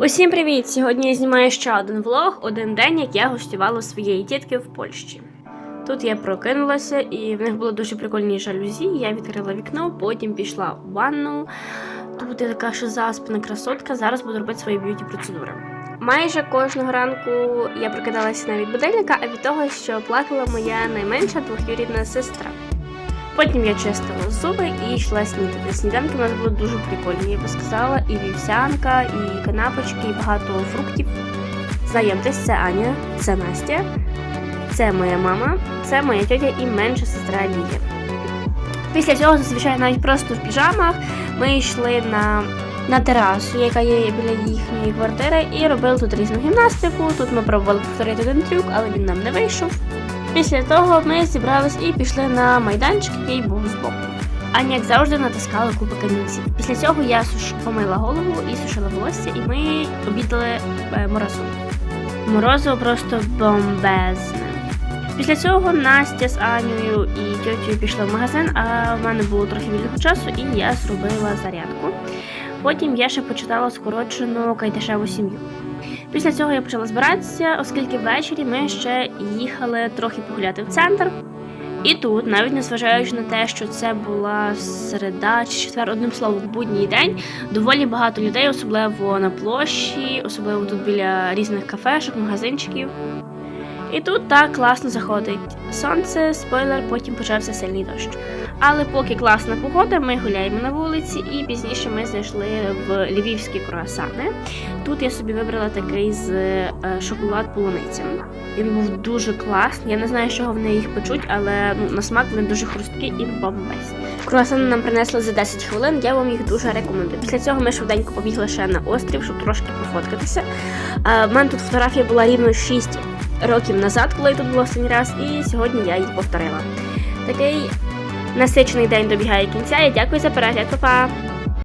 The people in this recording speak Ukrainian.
Усім привіт! Сьогодні я знімаю ще один влог, один день, як я гостювала своєї тітки в Польщі. Тут я прокинулася, і в них були дуже прикольні жалюзі. Я відкрила вікно, потім пішла в ванну. Тут я така ще заспана красотка. Зараз буду робити свої б'юті процедури. Майже кожного ранку я прокидалася не від будильника, а від того, що плакала моя найменша двохюрідна сестра. Потім я чистила зуби і йшла снідати. Сніданки у нас були дуже прикольні, я би сказала, і вівсянка, і канапочки, і багато фруктів. Знайомтесь, це Аня, це Настя, це моя мама, це моя тьотя і менша сестра Лілія. Після цього, зазвичай, навіть просто в піжамах, ми йшли на, на терасу, яка є біля їхньої квартири, і робили тут різну гімнастику. Тут ми пробували повторити один трюк, але він нам не вийшов. Після того ми зібрались і пішли на майданчик, який був збоку. Аня, як завжди, натискала купи камінців. Після цього я суш... помила голову і сушила волосся, і ми обідали е, морозиво. Морозиво просто бомбезне. Після цього Настя з Анею і тьотю пішли в магазин, а в мене було трохи вільного часу, і я зробила зарядку. Потім я ще почитала скорочену кайдашеву сім'ю. Після цього я почала збиратися, оскільки ввечері ми ще їхали трохи погуляти в центр. І тут, навіть незважаючи на те, що це була середа чи четвер, одним словом, будній день, доволі багато людей, особливо на площі, особливо тут біля різних кафешок, магазинчиків. І тут так класно заходить сонце, спойлер, потім почався сильний дощ. Але поки класна погода, ми гуляємо на вулиці, і пізніше ми зайшли в львівські круасани. Тут я собі вибрала такий з е, шоколад полуниця. Він був дуже класний. Я не знаю, чого вони їх печуть, але ну, на смак вони дуже хрусткі і бомбезні. Круасани нам принесли за 10 хвилин, я вам їх дуже рекомендую. Після цього ми швиденько побігли ще на острів, щоб трошки пофоткатися. А, в мене тут фотографія була рівно 6 років назад, коли я тут була останній раз, і сьогодні я її повторила. Такий насичений день добігає кінця. Я дякую за перегляд, Па-па!